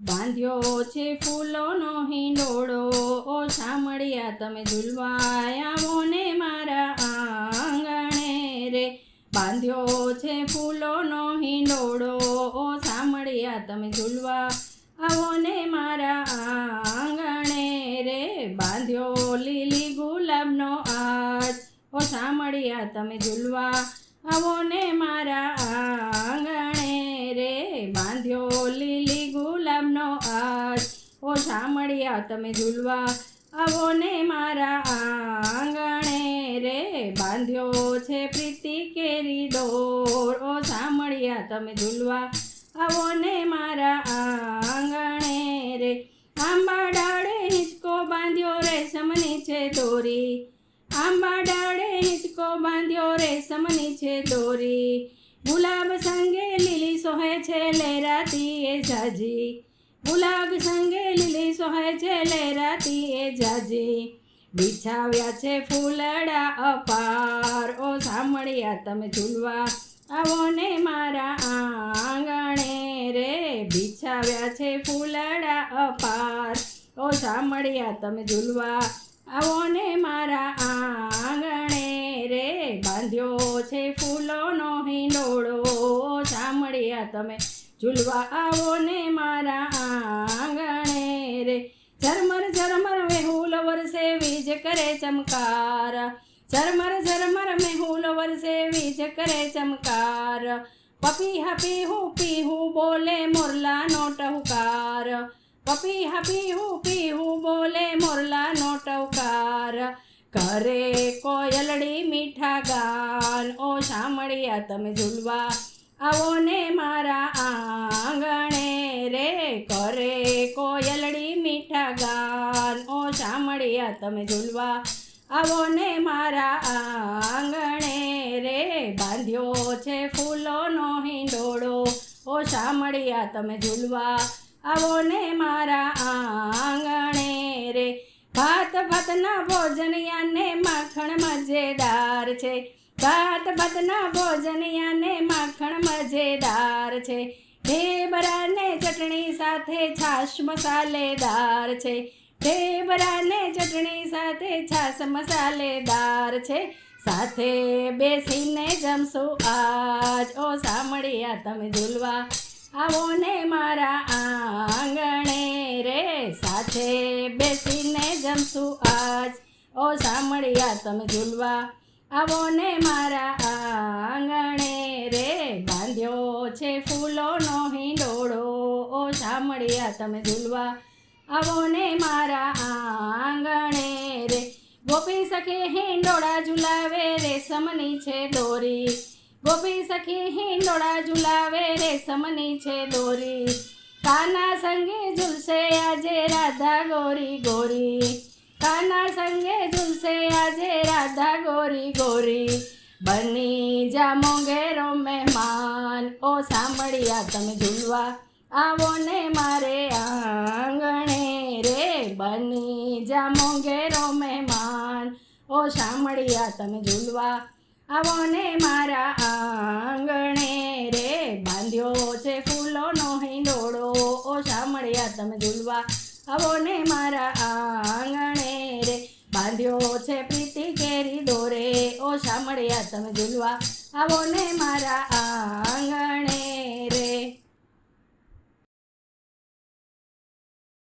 બાંધ્યો છે ફૂલોનો હિંડોળો. ઓ સાંભળ્યા તમે ઝૂલવા આવો ને મારા આંગણે રે. બાંધ્યો છે ફૂલોનો હિંડોળો. ઓ સાંભળ્યા તમે ઝૂલવા આવો ને મારા આંગણે રે. બાંધ્યો લીલી ગુલાબનો આજ. ઓ સાંભળ્યા તમે ઝૂલવા આવો ને મારા આંગણે રે. બાંધ્યો લીલી ઓ સાંભળ્યા તમે ઝૂલવા. આવો ને મારા આંગણે રે બાંધ્યો છે પ્રીતિ કેરી દોર. ઓ સાંભળ્યા તમે ઝૂલવા. આવો ને મારા આંગણે રે. આંબા ડાળે હિંચકો બાંધ્યો રેશમની છે દોરી. આંબા ડાળે હિંચકો બાંધ્યો રેશમની છે દોરી. ગુલાબ સંગે લીલી સોહે છે લહેરાતી એ જાજી. ગુલાબ સંગે લીલી સોહે છે લહેરાતી એ જાજી. બિછાવ્યા છે ફૂલડા અપાર. ઓ સાંભળ્યા તમે ઝૂલવા. આવો ને મારા આંગણે રે. બિછાવ્યા છે ફૂલડા અપાર. ઓ સાંભળ્યા તમે ઝૂલવા. આવો ને મારા આંગણે રે. બાંધ્યો છે ફૂલોનો હિંડોળો. સાંભળ્યા તમે ઝૂલવા. આવો ને ચમકાર. ઝરમર ઝરમર મેહુલ વરસે વીજ કરે ચમકાર. પપી હપી હું પી હું બોલે મોરલાનો ટહુકાર. પપી હપી હું પી હું બોલે મોરલાનો ટહુકાર. કરે કોયલડી મીઠા ગાન. ઓ સાંભળ્યા તમે ઝૂલવા આવો ને મારા આંગણે રે. કરે કોયલડી મીઠા ગાન. સાંભળ્યા તમે ઝૂલવા. આવો ને મારા આંગણે રે, બાંધ્યો છે ફૂલોનો હિંડોળો. ઓ સાંભળ્યા તમે ઝૂલવા. આવો ને મારા આંગણે રે, ભાત ભાતના ભોજન યાને માખણ મજેદાર છે. ભાત ભાતના ભોજન યાને માખણ મજેદાર છે. ઢેબરાને ચટણી સાથે છાશ મસાલેદાર છે. ઢેબરાને ચટણી સાથે છાશ મસાલેદાર છે. સાથે બેસીને જમશું આજ. ઓ સાંભળ્યા તમે ઝૂલવા. આવો ને મારા આંગણે રે. સાથે બેસીને જમશું આજ. ઓ સાંભળ્યા તમે ઝૂલવા. આવો ને મારા આંગણે રે. બાંધ્યો છે ફૂલોનો હિંડોળો. ઓ સાંભળ્યા તમે ઝૂલવા. આવો ને મારા આંગણે રે. ગોપી સખી હિંડોળા ઝુલાવે રેશમની છે દોરી. ગોપી સખી હિંડોળા ઝુલાવે રેશમની છે દોરી. કાના સંગે ઝુલશે આજે રાધા ગોરી ગોરી. કાના સંગે ઝુલશે આજે રાધા ગોરી ગોરી. બની જા મોંઘેરો મહેમાન, ઓ સાંભળ્યા તમે ઝૂલવા. આવો ને મારે આંગણે રે, બની જા મોંઘેરો મહેમાન ઓ સાંભળ્યા તમે ઝૂલવા. આવો ને મારા આંગણે રે, બાંધ્યો છે ફૂલોનો હિંડોળો. ઓ સાંભળ્યા તમે ઝૂલવા. આવો ને મારા આંગણે રે, બાંધ્યો છે પ્રીતિ કેરી દોરે. ઓ સાંભળ્યા તમે ઝૂલવા. આવો ને મારા આંગણે